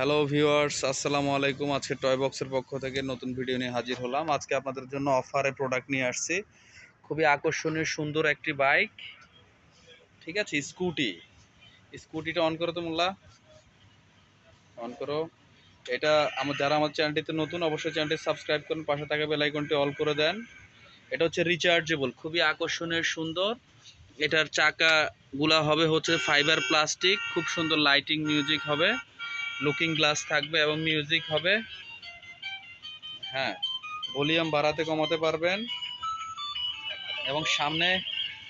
Hello viewers, আসসালামু আলাইকুম। আজকে টয় বক্সের পক্ষ থেকে নতুন ভিডিও নিয়ে হাজির হলাম। আজকে আপনাদের জন্য অফারে প্রোডাক্ট নিয়ে আসছি। খুবই আকর্ষণীয়, সুন্দর একটি বাইক ঠিক আছে? স্কুটি স্কুটিটা অন করো তো মোল্লা। অন করো। এটা আমার, যারা আমার চ্যানেলটিতে নতুন, অবশ্যই চ্যানেলটি সাবস্ক্রাইব করুন। পাশে থাকা বেল আইকনটি অল করে দেন। এটা হচ্ছে রিচার্জেবল খুবই আকর্ষণীয়, সুন্দর। এটার চাকাগুলা হবে হচ্ছে ফাইবার প্লাস্টিক খুব সুন্দর লাইটিং মিউজিক হবে। লুকিং গ্লাস থাকবে এবং মিউজিক হবে। হ্যাঁ ভলিউম বাড়াতে কমাতে পারবেন। এবং সামনে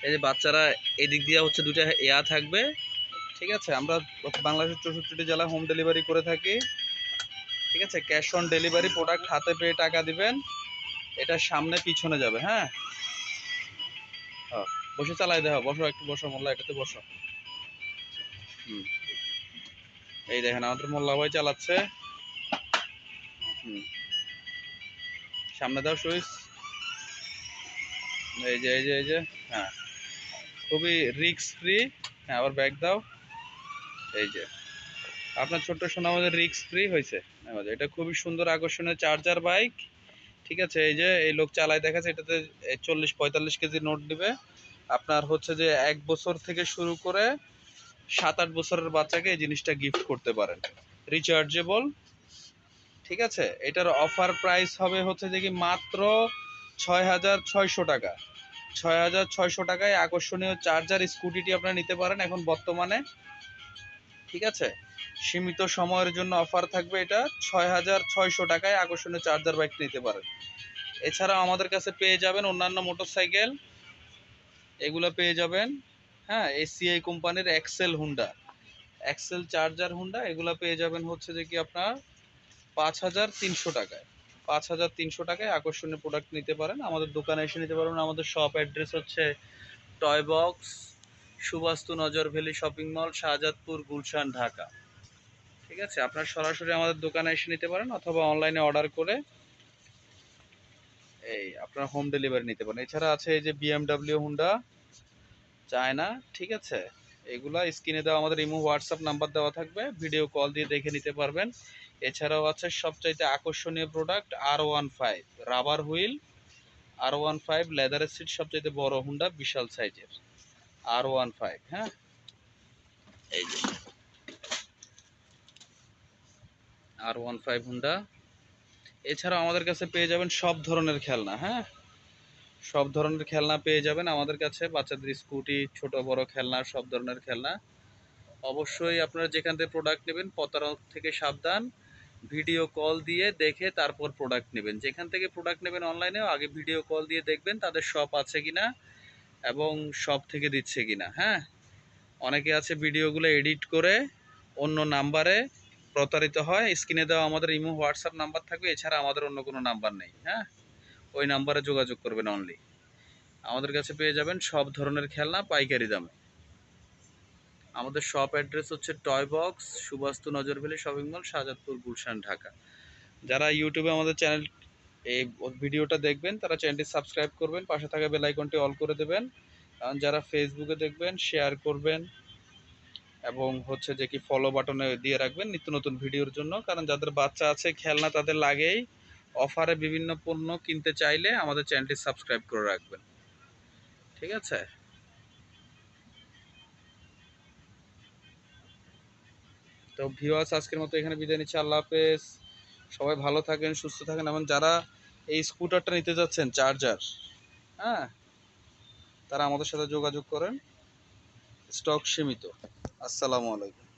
এই যে বাচ্চারা এদিক দিয়ে হচ্ছে দুটা এয়া থাকবে। ঠিক আছে আমরা বাংলাদেশের চৌষট্টিটি জেলায় হোম ডেলিভারি করে থাকি। ঠিক আছে ক্যাশ অন ডেলিভারি প্রোডাক্ট হাতে পেয়ে টাকা দিবেন। এটা সামনে পিছনে যাবে হ্যাঁ। হ্যাঁ, বসে চালাই দেওয়া বসো একটু বসো মোল্লা এটাতে বসো। হুম। এই দেখেন, আমাদের মোল্লা ভাই চালাচ্ছে। সামনে দাও, সুইচ। এই যে এই যে এই যে হ্যাঁ। খুবই রিক্স ফ্রি হ্যাঁ আবার ব্যাগ দাও। এই যে। আপনার ছোট্ট সোনা আমাদের রিক্স ফ্রি হয়েছে এটা খুবই সুন্দর আকর্ষণীয় চার্জার বাইক ঠিক আছে, এই যে, এই লোক চালায় দেখাচ্ছে, এটাতে চল্লিশ পঁয়তাল্লিশ কেজি নোট দিবে। আপনার হচ্ছে যে এক বছর থেকে শুরু করে সাত আট বছরের বাচ্চাকে এই জিনিসটা গিফট করতে পারেন। রিচার্জেবল ঠিক আছে? এটার অফার প্রাইস হবে হচ্ছে যে কি মাত্র ছয় হাজার ছয়শো টাকা। ছয় হাজার ছয়শো টাকায় আকর্ষণীয় চার্জার স্কুটিটি আপনারা নিতে পারেন এখন বর্তমানে, ঠিক আছে? সীমিত সময়ের জন্য অফার থাকবে এটা, ছয় হাজার ছয়শো টাকায় আকর্ষণীয় চার্জার বাইক নিতে পারেন। এছাড়াও আমাদের কাছে পেয়ে যাবেন অন্যান্য মোটরসাইকেল এগুলো পেয়ে যাবেন। হ্যাঁ এসিআই কোম্পানির excel Honda excel charger Honda এগুলো পেয়ে যাবেন হচ্ছে যে কি আপনার পাঁচ হাজার তিনশো টাকায়। পাঁচ হাজার তিনশো টাকায় আকর্ষণীয় প্রোডাক্ট নিতে পারেন। আমাদের দোকানে এসে নিতে পারবেন। আমাদের শপ অ্যাড্রেস হচ্ছে toy box Subastu Nazar valley shopping mall Shahjadpur Gulshan Dhaka ঠিক আছে? আপনার সরাসরি আমাদের দোকানে এসে নিতে পারেন অথবা অনলাইনে অর্ডার করে এই আপনার হোম ডেলিভারি নিতে পারেন। এছাড়া আছে এই যে বিএমডাব্লিউ হুন্ডা চায়না ঠিক আছে? এগুলা স্ক্রিনে দেওয়া আমাদের ইমো হোয়াটসঅ্যাপ নাম্বার দেওয়া থাকবে ভিডিও কল দিয়ে দেখে নিতে পারবেন। এছাড়াও আছে সবচাইতে আকর্ষণীয় প্রোডাক্ট আর ওয়ান ফাইভ রাবার হুইল আর ওয়ান ফাইভ লেদারের সিট সবচাইতে বড় হুন্ডা বিশাল সাইজের আর ওয়ান ফাইভ হ্যাঁ? এই যে। আর ওয়ান ফাইভ হুন্ডা এছাড়াও আমাদের কাছে পেয়ে যাবেন সব ধরনের খেলনা হ্যাঁ? সব ধরনের খেলনা পেয়ে যাবেন আমাদের কাছে। বাচ্চাদের স্কুটি, ছোট, বড় খেলনা, সব ধরনের খেলনা। অবশ্যই আপনারা যেখান থেকে প্রোডাক্ট নেবেন, প্রতারক থেকে সাবধান। ভিডিও কল দিয়ে দেখে তারপর প্রোডাক্ট নেবেন। যেখান থেকে প্রোডাক্ট নেবেন অনলাইনেও আগে ভিডিও কল দিয়ে দেখবেন তাদের শপ আছে কিনা এবং শপ থেকে দিচ্ছে কিনা হ্যাঁ? অনেকে আছে ভিডিওগুলো এডিট করে অন্য নাম্বারে প্রতারিত হয়। স্ক্রিনে দেওয়া আমাদের ইমো হোয়াটসঅ্যাপ নাম্বার থাকবে। এছাড়া আমাদের অন্য কোনো নাম্বার নেই হ্যাঁ? ওই নাম্বারে যোগাযোগ করবেন অনলি আমাদের কাছে পেয়ে যাবেন সব ধরনের খেলনা পাইকারি দামে। আমাদের শপ অ্যাড্রেস হচ্ছে toy box Subastu Nazar valley shopping mall Shahjadpur, Gulshan, Dhaka. যারা ইউটিউবে আমাদের চ্যানেল এই ভিডিওটা দেখবেন, তারা চ্যানেলটি সাবস্ক্রাইব করবেন, পাশে থাকা বেল আইকনটি অল করে দেবেন। কারণ যারা ফেসবুকে দেখবেন শেয়ার করবেন, এবং হচ্ছে যে কি ফলো বাটনে দিয়ে রাখবেন নিত্য নতুন ভিডিওর জন্য। কারণ যাদের বাচ্চা আছে, খেলনা তাদের লাগেই। অফারে বিভিন্ন পণ্য কিনতে চাইলে আমাদের চ্যানেলটি সাবস্ক্রাইব করে রাখবেন। ঠিক আছে? তো ভিওয়াস আজকের মতো এখানে বিদায় নিচ্ছি। আল্লাহ হাফেজ। সবাই ভালো থাকেন, সুস্থ থাকেন এবং যারা এই স্কুটারটা নিতে যাচ্ছেন, চার্জার হ্যাঁ তারা আমাদের সাথে যোগাযোগ করেন। স্টক সীমিত। আসসালামু আলাইকুম।